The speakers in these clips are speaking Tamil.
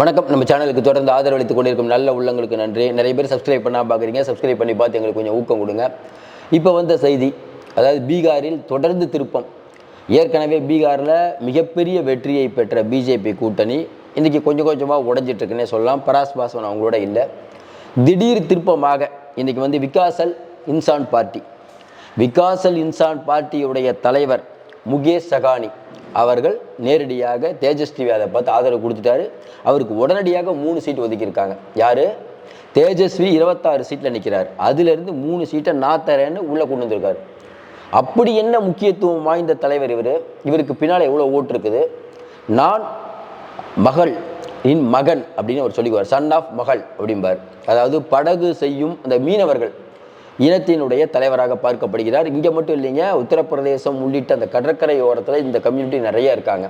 வணக்கம். நம்ம சேனலுக்கு தொடர்ந்து ஆதரவளித்துக் கொண்டிருக்கும் நல்ல உள்ளங்களுக்கு நன்றி. நிறைய பேர் சப்ஸ்கிரைப் பண்ணால் பார்க்குறீங்க சப்ஸ்கிரைப் பண்ணி பார்த்து எங்களுக்கு கொஞ்சம் ஊக்கம் கொடுங்க. இப்போ வந்த செய்தி அதாவது பீகாரில் தொடர்ந்து திருப்பம். ஏற்கனவே பீகாரில் மிகப்பெரிய வெற்றியை பெற்ற பிஜேபி கூட்டணி இன்றைக்கி கொஞ்சம் கொஞ்சமாக உடஞ்சிட்ருக்குன்னே சொல்லலாம். பராஸ் பாஸ்வான் அவங்களோட இல்லை. திடீர் திருப்பமாக இன்றைக்கி வந்து விகாசல் இன்சான் பார்ட்டி. விகாசல் இன்சான் பார்ட்டியுடைய தலைவர் முகேஷ் சகானி அவர்கள் நேரடியாக தேஜஸ்வி அதை பார்த்து ஆதரவு கொடுத்துட்டாரு. அவருக்கு உடனடியாக மூணு சீட் ஒதுக்கியிருக்காங்க. யார்? தேஜஸ்வி இருபத்தாறு சீட்டில் நிற்கிறார் அதிலிருந்து மூணு சீட்டை நான் தரேன்னு உள்ளே கொண்டு வந்திருக்காரு. அப்படி என்ன முக்கியத்துவம் வாய்ந்த தலைவர் இவர்? இவருக்கு பின்னால் எவ்வளோ ஓட்டு இருக்குது? நான் மகள் இன் மகன் அப்படின்னு அவர் சொல்லிக்குவார். சன் ஆஃப் மகள் அப்படிம்பார். அதாவது படகு செய்யும் அந்த மீனவர்கள். இனத்தினுடைய தலைவராக பார்க்கப்படுகிறார். இங்கே மட்டும் இல்லைங்க உத்தரப்பிரதேசம் உள்ளிட்ட அந்த கடற்கரை ஓரத்தில் இந்த கம்யூனிட்டி நிறைய இருக்காங்க.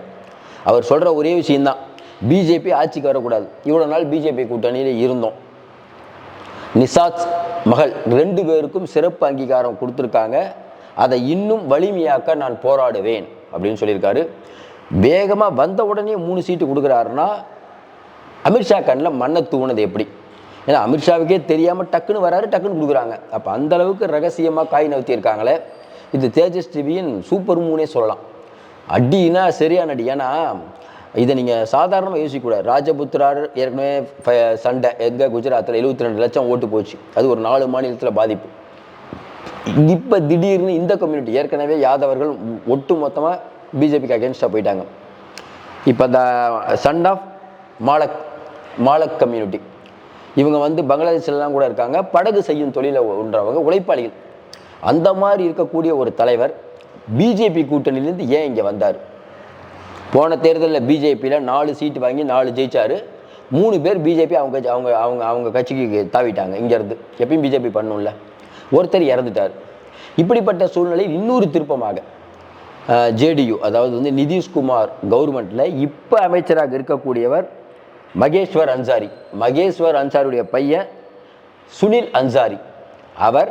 அவர் சொல்கிற ஒரே விஷயம்தான் பிஜேபி ஆட்சிக்கு வரக்கூடாது. இவ்வளோ நாள் பிஜேபி கூட்டணியில் இருந்தோம். நிசாத் மகள் ரெண்டு பேருக்கும் சிறப்பு அங்கீகாரம் கொடுத்துருக்காங்க. அதை இன்னும் வலிமையாக்க நான் போராடுவேன் அப்படின்னு சொல்லியிருக்காரு. வேகமாக வந்த உடனே மூணு சீட்டு கொடுக்குறாருன்னா அமித்ஷா கண்ணில் மண்ணை தூணது எப்படி? ஏன்னா அமித்ஷாவுக்கே தெரியாமல் டக்குன்னு வராரு டக்குன்னு கொடுக்குறாங்க. அப்போ அந்த அளவுக்கு ரகசியமாக காய் நவுத்தியிருக்காங்களே இது தேஜஸ் டிவியின் சூப்பர் மூனே சொல்லலாம். அடினா சரியான அடி. ஏன்னா இதை நீங்கள் சாதாரணமாக யோசிக்கக்கூடாது. ராஜபுத்திரார் ஏற்கனவே சண்டை. எங்கே குஜராத்தில் எழுபத்தி ரெண்டு லட்சம் ஓட்டு போச்சு. அது ஒரு நாலு மாநிலத்தில் பாதிப்பு. இப்போ திடீர்னு இந்த கம்யூனிட்டி ஏற்கனவே யாதவர்கள் ஒட்டு மொத்தமாக பிஜேபிக்கு அகேன்ஸ்டாக போயிட்டாங்க. இப்போ அந்த son of Malak Malak community இவங்க வந்து பங்களாதேஷ்லலாம் கூட இருக்காங்க. படகு செய்யும் தொழிலை ஒன்றவங்க உழைப்பாளிகள். அந்த மாதிரி இருக்கக்கூடிய ஒரு தலைவர் பிஜேபி கூட்டணியிலேருந்து ஏன் இங்கே வந்தார்? போன தேர்தலில் பிஜேபியில் நாலு சீட்டு வாங்கி நாலு ஜெயிச்சார். மூணு பேர் பிஜேபி அவங்க அவங்க அவங்க அவங்க கட்சிக்கு தாவிட்டாங்க. இங்கேருந்து எப்பயும் பிஜேபி பண்ணும்ல. ஒருத்தர் இறந்துட்டார். இப்படிப்பட்ட சூழ்நிலையில் இன்னொரு திருப்பமாக ஜேடியு அதாவது வந்து நிதிஷ்குமார் கவர்மெண்ட்டில் இப்போ அமைச்சராக இருக்கக்கூடியவர் மகேஸ்வர் அன்சாரி. மகேஸ்வர் அன்சாரியுடைய பையன் சுனில் அன்சாரி. அவர்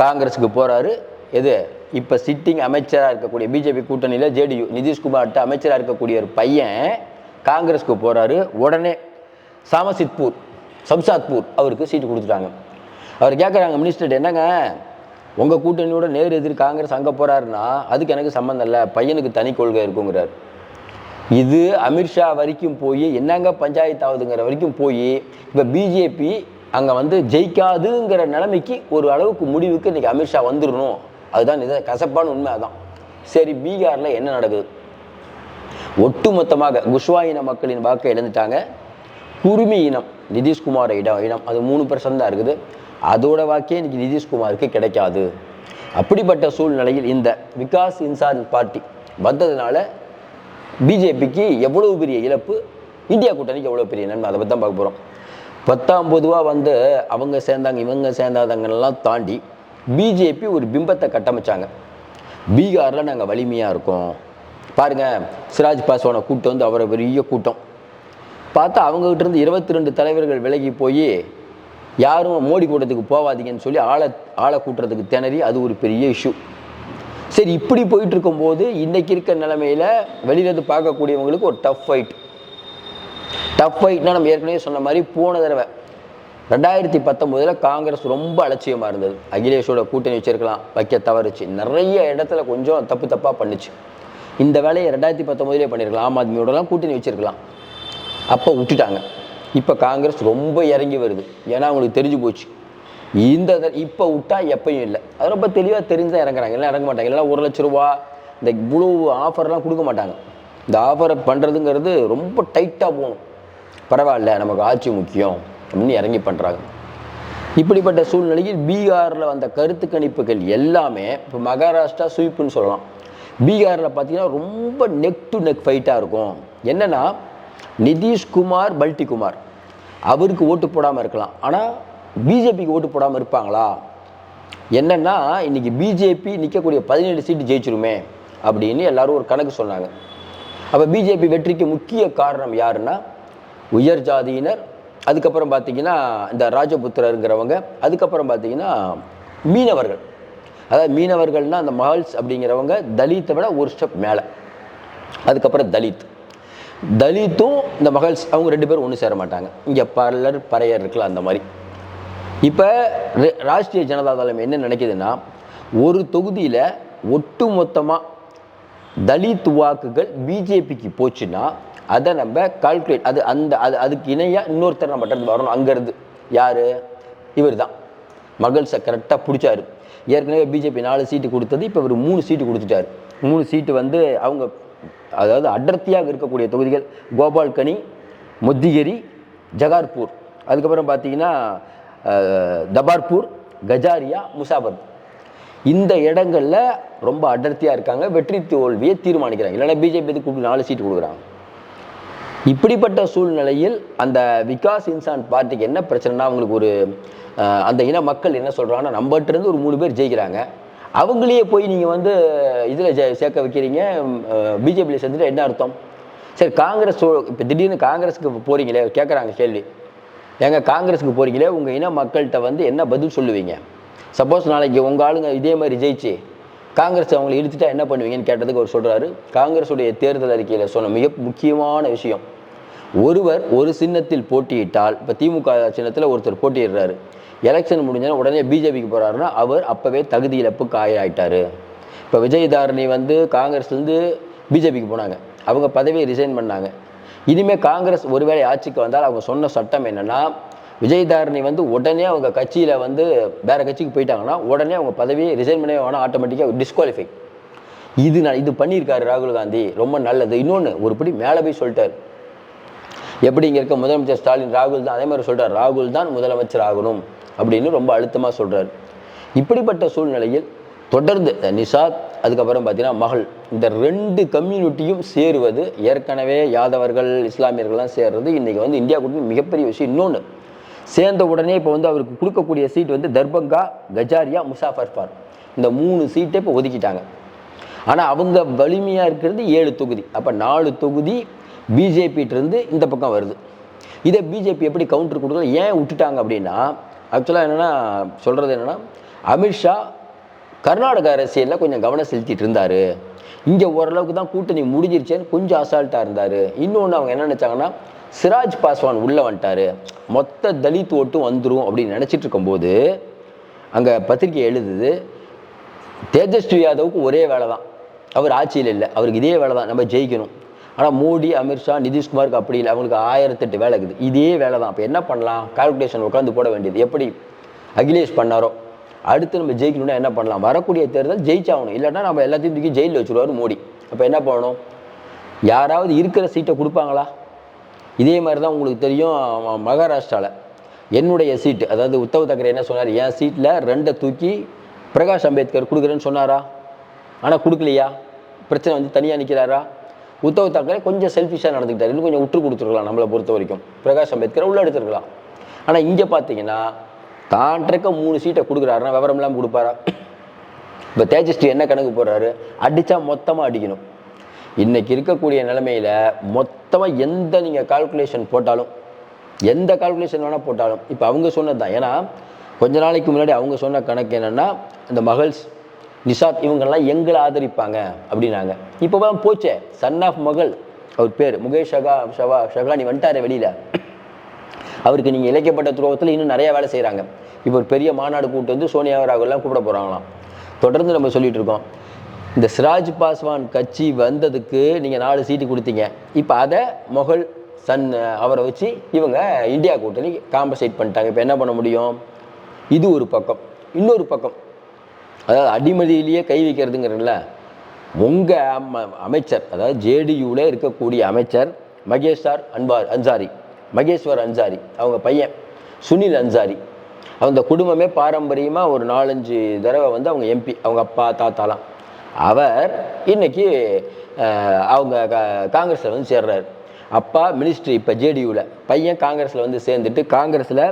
காங்கிரஸுக்கு போகிறாரு எது இப்போ சிட்டிங் அமைச்சராக இருக்கக்கூடிய பிஜேபி கூட்டணியில் ஜேடியு நிதிஷ்குமார்கிட்ட அமைச்சராக இருக்கக்கூடிய ஒரு பையன் காங்கிரஸுக்கு போகிறாரு உடனே சாமசித்பூர் சம்சாத்பூர் அவருக்கு சீட்டு கொடுத்துட்டாங்க. அவர் கேட்குறாங்க மினிஸ்டர் என்னங்க? உங்கள் கூட்டணியோட நேர் எதிர் காங்கிரஸ் அங்கே போகிறாருன்னா அதுக்கு எனக்கு சம்மந்தம் இல்லை. பையனுக்கு தனி கொள்கை இருக்குங்கிறார். இது அமித்ஷா வரைக்கும் போய் என்னங்க பஞ்சாயத்து ஆகுதுங்கிற வரைக்கும் போய் இப்போ பிஜேபி அங்கே வந்து ஜெயிக்காதுங்கிற நிலைமைக்கு ஒரு அளவுக்கு முடிவுக்கு இன்றைக்கி அமித்ஷா வந்துடணும் அதுதான் இது கசப்பான உண்மை அதான். சரி பீகாரில் என்ன நடக்குது? ஒட்டுமொத்தமாக குஷ்வா மக்களின் வாக்கை இழந்துட்டாங்க. குருமி இனம் நிதிஷ்குமார் இடம் இனம் அது மூணு பர்சன்ட் தான் இருக்குது. அதோட வாக்கே இன்றைக்கி நிதிஷ்குமாருக்கு கிடைக்காது. அப்படிப்பட்ட சூழ்நிலையில் இந்த விகாஸ் இன்சான் பார்ட்டி வந்ததுனால பிஜேபிக்கு எவ்வளவு பெரிய இழப்பு? இந்தியா கூட்டணிக்கு எவ்வளோ பெரிய நன்மை? அதை பற்றி தான் பார்க்க போகிறோம் பத்தாம் பொதுவாக வந்து அவங்க சேர்ந்தாங்க இவங்க சேர்ந்தாதங்கெல்லாம் தாண்டி பிஜேபி ஒரு பிம்பத்தை கட்டமைச்சாங்க. பீகாரில் நாங்கள் வலிமையாக இருக்கோம். பாருங்க சிராஜ் பாஸ்வானை கூட்டம் வந்து அவரை பெரிய கூட்டம். பார்த்தா அவங்ககிட்ட இருந்து இருபத்தி ரெண்டு தலைவர்கள் விலகி போய் யாரும் மோடி கூட்டத்துக்கு போகாதீங்கன்னு சொல்லி ஆளை ஆளை கூட்டுறதுக்கு திணறி அது ஒரு பெரிய இஷ்யூ சரி இப்படி போயிட்டு இருக்கும்போது இன்னைக்கு இருக்க நிலைமையில வெளியிலேருந்து பார்க்கக்கூடியவங்களுக்கு ஒரு டஃப் ஃபைட் டஃப் ஃபைட்னா நம்ம ஏற்கனவே சொன்ன மாதிரி போன தடவை ரெண்டாயிரத்தி பத்தொம்போதில் காங்கிரஸ் ரொம்ப அலட்சியமாக இருந்தது. அகிலேஷோட கூட்டணி வச்சிருக்கலாம் வைக்க தவறுச்சு. நிறைய இடத்துல கொஞ்சம் தப்பு தப்பாக பண்ணுச்சு. இந்த வேலையை ரெண்டாயிரத்தி பத்தொம்போதிலே பண்ணியிருக்கலாம் ஆம் ஆத்மியோடலாம் கூட்டணி வச்சிருக்கலாம். அப்போ விட்டுட்டாங்க. இப்போ காங்கிரஸ் ரொம்ப இறங்கி வருது. ஏன்னா அவங்களுக்கு தெரிஞ்சு போச்சு. இந்த இப்போ விட்டா எப்பயும் இல்லை. அது ரொம்ப தெளிவாக தெரிஞ்சு தான் இறங்குறாங்க. எல்லாம் இறங்க மாட்டாங்க. எல்லாம் ஒரு லட்ச ரூபா இந்த இவ்வளோ ஆஃபர்லாம் கொடுக்க மாட்டாங்க. இந்த ஆஃபரை பண்ணுறதுங்கிறது ரொம்ப டைட்டாக போகணும். பரவாயில்ல நமக்கு ஆட்சி முக்கியம் அப்படின்னு இறங்கி பண்ணுறாங்க இப்படிப்பட்ட சூழ்நிலையில் பீகாரில் வந்த கருத்து கணிப்புகள் எல்லாமே இப்போ மகாராஷ்டிரா ஸ்வீப்புன்னு சொல்லலாம். பீகாரில் பார்த்தீங்கன்னா ரொம்ப நெக் டு நெக் ஃபைட்டாக இருக்கும். என்னென்னா நிதிஷ்குமார் பல்டிகுமார். அவருக்கு ஓட்டு போடாமல் இருக்கலாம். ஆனால் பிஜேபிக்கு ஓட்டு போடாமல் இருப்பாங்களா? என்னென்னா இன்னைக்கு பிஜேபி நிற்கக்கூடிய பதினேழு சீட்டு ஜெயிச்சிருமே அப்படின்னு எல்லாரும் ஒரு கணக்கு சொன்னாங்க. அப்போ பிஜேபி வெற்றிக்கு முக்கிய காரணம் யாருன்னா உயர் ஜாதியினர் அதுக்கப்புறம் பார்த்தீங்கன்னா இந்த ராஜபுத்திரருங்கிறவங்க அதுக்கப்புறம் பார்த்தீங்கன்னா மீனவர்கள். அதாவது மீனவர்கள்னால் அந்த மகள்ஸ் அப்படிங்கிறவங்க தலித்தை விட ஒரு ஸ்டெப் மேலே. அதுக்கப்புறம் தலித். தலித்தும் இந்த மகள்ஸ் அவங்க ரெண்டு பேரும் ஒன்று சேர மாட்டாங்க. இங்கே பலர் பறையர் இருக்கலாம் அந்த மாதிரி. இப்போ ராஷ்ட்ரிய ஜனதா தளம் என்ன நினைக்குதுன்னா ஒரு தொகுதியில் ஒட்டு மொத்தமாக தலித் வாக்குகள் பிஜேபிக்கு போச்சுன்னா அதை நம்ம கால்குலேட் அது அந்த அது அதுக்கு இணையாக இன்னொருத்தர் நம்ம இருந்து வரணும். அங்கேருந்து யார்? இவர் தான் மகள்ஸை கரெக்டாக பிடிச்சாரு. ஏற்கனவே பிஜேபி நாலு சீட்டு கொடுத்தது இப்போ இவர் மூணு சீட்டு கொடுத்துட்டாரு. மூணு சீட்டு வந்து அவங்க அதாவது அடர்த்தியாக இருக்கக்கூடிய தொகுதிகள் கோபால்கனி முத்திகிரி ஜகார்பூர். அதுக்கப்புறம் பார்த்தீங்கன்னா தபார்பூர் கஜாரியா முசாபர். இந்த இடங்களில் ரொம்ப அடர்த்தியாக இருக்காங்க. வெற்றி தோல்வியை தீர்மானிக்கிறாங்க. இல்லைன்னா பிஜேபி கூப்பிட்டு நாலு சீட்டு கொடுக்குறாங்க. இப்படிப்பட்ட சூழ்நிலையில் அந்த விகாஸ் இன்சான் பார்ட்டிக்கு என்ன பிரச்சனைனா அவங்களுக்கு ஒரு அந்த இன மக்கள் என்ன சொல்கிறாங்கன்னா நம்மகிட்டருந்து ஒரு மூணு பேர் ஜெயிக்கிறாங்க. அவங்களையே போய் நீங்கள் வந்து இதில் ஜெ சேர்க்க வைக்கிறீங்க. பிஜேபியில் சேர்ந்துட்டு என்ன அர்த்தம்? சரி காங்கிரஸ் இப்போ திடீர்னு காங்கிரஸுக்கு போகிறீங்களே கேட்குறாங்க கேள்வி. ஏங்க காங்கிரஸுக்கு போகிறீங்களே உங்கள் இன மக்கள்கிட்ட வந்து என்ன பதில் சொல்லுவீங்க? சப்போஸ் நாளைக்கு உங்கள் ஆளுங்க இதே மாதிரி ஜெயிச்சு காங்கிரஸ் அவங்களை இழுத்துட்டா என்ன பண்ணுவீங்கன்னு கேட்டதுக்கு அவர் சொல்கிறாரு காங்கிரஸுடைய தேர்தல் அறிக்கையில் சொன்ன மிக முக்கியமான விஷயம் ஒருவர் ஒரு சின்னத்தில் போட்டியிட்டால் இப்போ திமுக சின்னத்தில் ஒருத்தர் போட்டியிடுறாரு. எலெக்ஷன் முடிஞ்சோன்னா உடனே பிஜேபிக்கு போகிறாருன்னா அவர் அப்போவே தகுதி இழப்புக்கு ஆளாயிட்டாரு இப்போ விஜயதாரணி வந்து காங்கிரஸ்லேருந்து பிஜேபிக்கு போனாங்க. அவங்க பதவியை ரிசைன் பண்ணாங்க. இனிமேல் காங்கிரஸ் ஒருவேளை ஆட்சிக்கு வந்தால் அவங்க சொன்ன சட்டம் என்னென்னா விஜயதாரணி வந்து உடனே அவங்க கட்சியில் வந்து வேறு கட்சிக்கு போயிட்டாங்கன்னா உடனே அவங்க பதவியை ரிசைன் பண்ணவே வேணாம் ஆட்டோமேட்டிக்காக டிஸ்குவாலிஃபை இது நான் இது பண்ணியிருக்காரு ராகுல் காந்தி ரொம்ப நல்லது. இன்னொன்று ஒருபடி மேலே போய் சொல்லிட்டார். எப்படி இங்கே இருக்க முதலமைச்சர் ஸ்டாலின் ராகுல் தான் அதே மாதிரி சொல்கிறார் ராகுல் தான் முதலமைச்சர் ஆகணும் அப்படின்னு ரொம்ப அழுத்தமாக சொல்கிறார் இப்படிப்பட்ட சூழ்நிலையில் தொடர்ந்து நிஷாத் அதுக்கப்புறம் பார்த்தீங்கன்னா மகள் இந்த ரெண்டு கம்யூனிட்டியும் சேருவது ஏற்கனவே யாதவர்கள் இஸ்லாமியர்கள்லாம் சேர்றது இன்றைக்கி வந்து இந்தியா கூட்டணி மிகப்பெரிய விஷயம். இன்னொன்று சேர்ந்த உடனே இப்போ வந்து அவருக்கு கொடுக்கக்கூடிய சீட் வந்து தர்பங்கா கஜாரியா முசாஃபர்பார். இந்த மூணு சீட்டை இப்போ ஒதுக்கிட்டாங்க. ஆனால் அவங்க வலிமையாக இருக்கிறது ஏழு தொகுதி. அப்போ நாலு தொகுதி பிஜேபிகிட்டருந்து இந்த பக்கம் வருது. இதை பிஜேபி எப்படி கவுண்டர் கொடுக்கல ஏன் விட்டுட்டாங்க அப்படின்னா ஆக்சுவலாக என்னென்னா சொல்கிறது என்னென்னா அமித்ஷா கர்நாடக அரசியலில் கொஞ்சம் கவனம் செலுத்திட்டு இருந்தார். இங்கே ஓரளவுக்கு தான் கூட்டணி முடிஞ்சிருச்சேன்னு கொஞ்சம் அசால்ட்டாக இருந்தார். இன்னொன்று அவங்க என்ன நினச்சாங்கன்னா சிராஜ் பாஸ்வான் உள்ளே வந்துட்டாரு. மொத்த தலித் ஓட்டும் வந்துடும் அப்படின்னு நினச்சிட்டு இருக்கும்போது அங்கே பத்திரிக்கை எழுதுது தேஜஸ்வி யாதவுக்கு ஒரே வேலை தான். அவர் ஆட்சியில் இல்லை. அவருக்கு இதே வேலை தான். நம்ம ஜெயிக்கணும். ஆனால் மோடி அமித்ஷா நிதிஷ்குமாருக்கு அப்படி இல்லை. அவங்களுக்கு ஆயிரத்தெட்டு வேலை இருக்குது. இதே வேலை தான். அப்போ என்ன பண்ணலாம்? கால்குலேஷன் உட்காந்து போட வேண்டியது. எப்படி? அகிலேஷ் பண்ணாரோ? அடுத்து நம்ம ஜெயிக்கணும்னா என்ன பண்ணலாம்? வரக்கூடிய தேர்தல் ஜெயிச்சாகணும். இல்லைன்னா நம்ம எல்லாத்தையும் தூக்கி ஜெயிலில் வச்சுருவாரு மோடி. அப்போ என்ன பண்ணணும்? யாராவது இருக்கிற சீட்டை கொடுப்பாங்களா? இதே மாதிரி தான் உங்களுக்கு தெரியும் மகாராஷ்டிராவில் என்னுடைய சீட்டு அதாவது உத்தவ் தக்கரே என்ன சொன்னார்? என் சீட்டில் ரெண்டை தூக்கி பிரகாஷ் அம்பேத்கர் கொடுக்குறேன்னு சொன்னாரா? ஆனால் கொடுக்கலையா? பிரச்சனை வந்து தனியாக நிற்கிறாரா உத்தவ் தாக்கரே கொஞ்சம் செல்ஃபிஷாக நடந்துக்கிட்டார். இன்னும் கொஞ்சம் விட்டு கொடுத்துருக்கலாம் நம்மளை பொறுத்த வரைக்கும். பிரகாஷ் அம்பேத்கர் உள்ள எடுத்துருக்கலாம் ஆனால் இங்கே பார்த்தீங்கன்னா தான் இருக்க மூணு சீட்டை கொடுக்குறாருன்னா விவரம் இல்லாமல் கொடுப்பாரா? இப்போ தேஜஸ்ரீ என்ன கணக்கு போடுறாரு? அடித்தா மொத்தமாக அடிக்கணும். இன்றைக்கி இருக்கக்கூடிய நிலமையில் மொத்தமாக எந்த நீங்கள் கால்குலேஷன் போட்டாலும் எந்த கால்குலேஷன் வேணால் போட்டாலும் இப்போ அவங்க சொன்னது தான் ஏன்னா கொஞ்ச நாளைக்கு முன்னாடி அவங்க சொன்ன கணக்கு என்னென்னா இந்த மகள்ஸ் நிஷாத் இவங்கெல்லாம் எங்களை ஆதரிப்பாங்க அப்படின்னாங்க. இப்போ தான் போச்சே. சன் ஆஃப் மகள் அவர் பேர் முகேஷ் ஷகா ஷவா ஷகானி வந்துட்டாரு வெளியில. அவருக்கு நீங்கள் இழைக்கப்பட்ட துரோகத்தில் இன்னும் நிறைய வேலை செய்கிறாங்க இப்போ ஒரு பெரிய மாநாடு கூட்டு வந்து சோனியா ராகுல்லாம் கூப்பிட போகிறாங்களாம் தொடர்ந்து நம்ம சொல்லிகிட்டு இருக்கோம். இந்த சிராஜ் பாஸ்வான் கட்சி வந்ததுக்கு நீங்கள் நாலு சீட்டு கொடுத்தீங்க. இப்போ அதை மொகல் சன் அவரை வச்சு இவங்க இந்தியா கூட்டணி காம்பன்சேட் பண்ணிட்டாங்க. இப்போ என்ன பண்ண முடியும்? இது ஒரு பக்கம். இன்னொரு பக்கம். அதாவது அடிமதியிலேயே கை வைக்கிறதுங்கிறதுல உங்கள் அமைச்சர் அதாவது ஜேடியூவில் இருக்கக்கூடிய அமைச்சர் மகேஷ் சார் அன்பார் அன்சாரி. மகேஸ்வர் அன்சாரி அவங்க பையன் சுனில் அன்சாரி. அந்த குடும்பமே பாரம்பரியமாக ஒரு நாலஞ்சு தடவை வந்து அவங்க எம்பி அவங்க அப்பா தாத்தாலாம். அவர் இன்னைக்கு அவங்க காங்கிரஸில் வந்து சேர்றாரு. அப்பா மினிஸ்ட்ரி இப்போ ஜேடியூவில் பையன் காங்கிரஸில் வந்து சேர்ந்துட்டு காங்கிரஸில்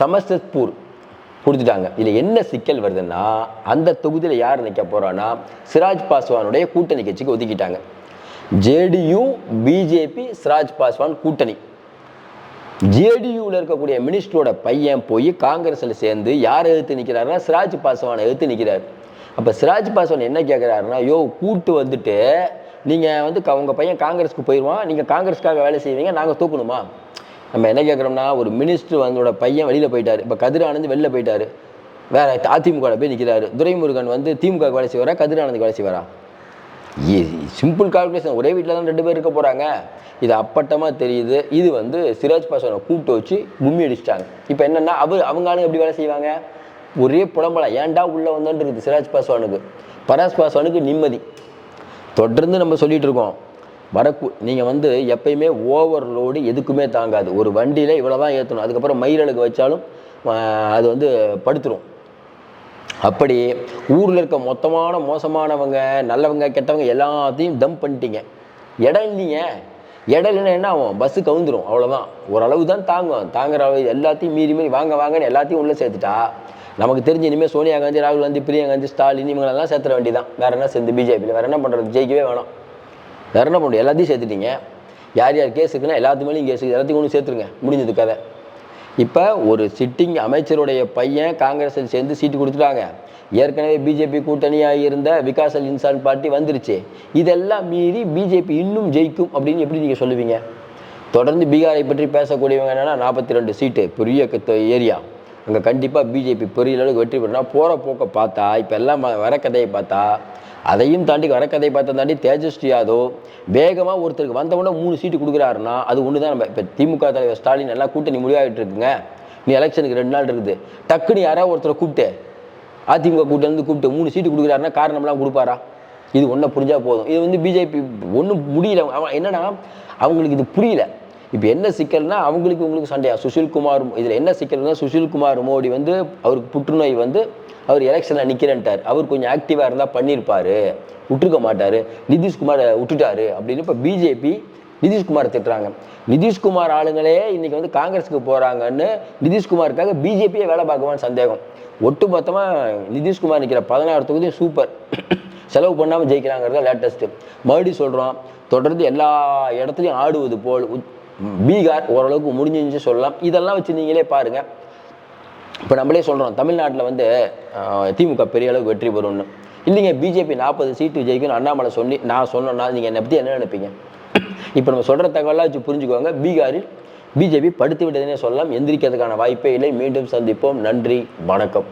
சமஸ்தத்பூர் கொடுத்துட்டாங்க. இதில் என்ன சிக்கல் வருதுன்னா அந்த தொகுதியில் யார் நிற்க போகிறான்னா சிராஜ் பாஸ்வானுடைய கூட்டணி கட்சிக்கு ஒதுக்கிட்டாங்க. ஜேடியு பிஜேபி சிராஜ் பாஸ்வான் கூட்டணி. ஜேடியூவில் இருக்கக்கூடிய மினிஸ்டரோட பையன் போய் காங்கிரஸில் சேர்ந்து யார் எதிர்த்து நிற்கிறாருன்னா சிராஜ் பாஸ்வானை எதிர்த்து நிற்கிறார் அப்போ சிராஜ் பாஸ்வான் என்ன கேட்குறாருன்னா யோ கூட்டு வந்துட்டு நீங்கள் வந்து க- பையன் காங்கிரஸ்க்கு போயிடுவான் நீங்கள் காங்கிரஸ்க்காக வேலை செய்வீங்க நாங்கள் தூக்கணுமா? நம்ம என்ன கேட்குறோம்னா ஒரு மினிஸ்டர் வந்தோட பையன் வெளியில் போயிட்டார். இப்போ கதிர் வெளில போயிட்டார். வேற அதிமுக போய் நிற்கிறாரு துரைமுருகன் வந்து திமுக வேலை செய்வாரா கதிர் வேலை செய்வாரா? சிம்பிள் கால்குலேஷன் ஒரே வீட்டில் தான் ரெண்டு பேர் இருக்க போகிறாங்க இது அப்பட்டமாக தெரியுது. இது வந்து சிராஜ் பாசனை கூப்பிட்டு வச்சு கும்மி அடிச்சிட்டாங்க. இப்போ என்னென்னா அவர் அவங்க ஆளுங்க எப்படி வேலை செய்வாங்க? ஒரே புலம்பலாம் ஏன்டா உள்ளே வந்தோன்னு இருக்குது சிராஜ் பாஸ்வானுக்கு. பராஸ் பாஸ்வானுக்கு நிம்மதி. தொடர்ந்து நம்ம சொல்லிகிட்டு இருக்கோம். வரக்கு நீங்கள் வந்து எப்பயுமே ஓவர்லோடு எதுக்குமே தாங்காது. ஒரு வண்டியில் இவ்வளோ தான் ஏற்றணும் அதுக்கப்புறம் மயிரலுக்கு வச்சாலும் அது வந்து படுத்துரும். அப்படி ஊரில் இருக்க மொத்தமான மோசமானவங்க நல்லவங்க கெட்டவங்க எல்லாத்தையும் தம் பண்ணிட்டீங்க. இடம் இல்லைங்க. இடம் இல்லைன்னா என்ன ஆகும்? பஸ்ஸு கவுந்துரும். அவ்வளோதான் ஓரளவு தான் தாங்கும். தாங்குற அளவு எல்லாத்தையும் மீறி மீறி வாங்க வாங்கன்னு எல்லாத்தையும் உள்ளே சேர்த்துட்டா நமக்கு தெரிஞ்சு இனிமேல் சோனியா காந்தி ராகுல் காந்தி பிரியா காந்தி ஸ்டாலின் இவங்களெல்லாம் சேர்த்துற வேண்டியதான் வேறு என்ன சேர்ந்து பிஜேபியில் வேறு என்ன பண்ணுறது ஜெயிக்கவே வேணாம். வேறு என்ன பண்ணுறது எல்லாத்தையும் சேர்த்துட்டீங்க. யார் யார் கேஸுக்குன்னா எல்லாத்துமேலையும் எல்லாத்து மேலேயும் கேஸ் எல்லாத்தையும் ஒன்று சேர்த்துருங்க. முடிஞ்சது கதை. இப்போ ஒரு சிட்டிங் அமைச்சருடைய பையன் காங்கிரஸில் சேர்ந்து சீட்டு கொடுத்துட்டாங்க. ஏற்கனவே பிஜேபி கூட்டணியாக இருந்த விகாசல் இன்சான் பார்ட்டி வந்துருச்சு. இதெல்லாம் மீறி பிஜேபி இன்னும் ஜெயிக்கும் அப்படின்னு எப்படி நீங்கள் சொல்லுவீங்க? தொடர்ந்து பீகாரை பற்றி பேசக்கூடியவங்க என்னென்னா நாற்பத்தி ரெண்டு சீட்டு பெரிய ஏரியா. அங்கே கண்டிப்பாக பிஜேபி பெரிய அளவுக்கு வெற்றி பெறுனா போகிற போக்கை பார்த்தா இப்போ எல்லாம் வர கதையை பார்த்தா அதையும் தாண்டி வர கதையை பார்த்தா தாண்டி தேஜஸ்வி யாதவ் வேகமாக ஒருத்தருக்கு வந்தவொடனே மூணு சீட்டு கொடுக்குறாருன்னா அது ஒன்று தான் நம்ம இப்போ திமுக தலைவர் ஸ்டாலின் எல்லாம் கூட்டணி முடிவாகிட்டு இருக்குங்க. நீ எலெக்ஷனுக்கு ரெண்டு நாள் இருக்குது. டக்குன்னு யாராவது ஒருத்தரை கூப்பிட்டு அதிமுக கூட்டிலேருந்து கூப்பிட்டு மூணு சீட்டு கொடுக்குறாருன்னா காரணம்லாம் கொடுப்பாரா? இது ஒன்றை புரிஞ்சால் போதும். இது வந்து பிஜேபி ஒன்றும் முடியல. அவன் என்னன்னா அவங்களுக்கு இது புரியல. இப்போ என்ன சிக்கல்னா அவங்களுக்கு உங்களுக்கு சண்டையா? சுஷில்குமார் இதில் என்ன சிக்கல்னா சுஷில்குமார் மோடி வந்து அவருக்கு புற்றுநோய் வந்து அவர் எலெக்ஷனில் நிற்கிறேன்ட்டார் அவர் கொஞ்சம் ஆக்டிவாக இருந்தால் பண்ணியிருப்பார் விட்டுருக்க மாட்டார். நிதிஷ்குமாரை விட்டுட்டாரு அப்படின்னு இப்போ பிஜேபி நிதிஷ்குமார் திட்டுறாங்க. நிதிஷ்குமார் ஆளுங்களே இன்னைக்கு வந்து காங்கிரஸுக்கு போகிறாங்கன்னு நிதிஷ்குமாருக்காக பிஜேபியே வேலை பார்க்குவான்னு சந்தேகம். ஒட்டு மொத்தமாக நிதிஷ்குமார் நிற்கிற பதினாறு தொகுதியும் சூப்பர் செலவு பண்ணாமல் ஜெயிக்கிறாங்கிறது லேட்டஸ்ட்டு மறுபடியும் சொல்கிறோம் தொடர்ந்து எல்லா இடத்துலையும் ஆடுவது போல் பீகார் ஓரளவுக்கு முடிஞ்சிருந்துச்சு சொல்லலாம். இதெல்லாம் வச்சு நீங்களே பாருங்கள் இப்போ நம்மளே சொல்கிறோம் தமிழ்நாட்டில் வந்து திமுக பெரிய அளவுக்கு வெற்றி பெறும்னு. இல்லைங்க பிஜேபி நாற்பது சீட்டு ஜெயிக்கணும் அண்ணாமலை சொல்லி நான் சொன்னேன்னா நீங்கள் என்னை பற்றி என்ன நினைப்பீங்க? இப்போ நம்ம சொல்கிற தகவலாக வச்சு புரிஞ்சுக்கோங்க. பீகாரில் பிஜேபி படுத்து விட்டதுன்னே சொல்லலாம். எந்திரிக்கிறதுக்கான வாய்ப்பே இல்லை. மீண்டும் சந்திப்போம். நன்றி வணக்கம்.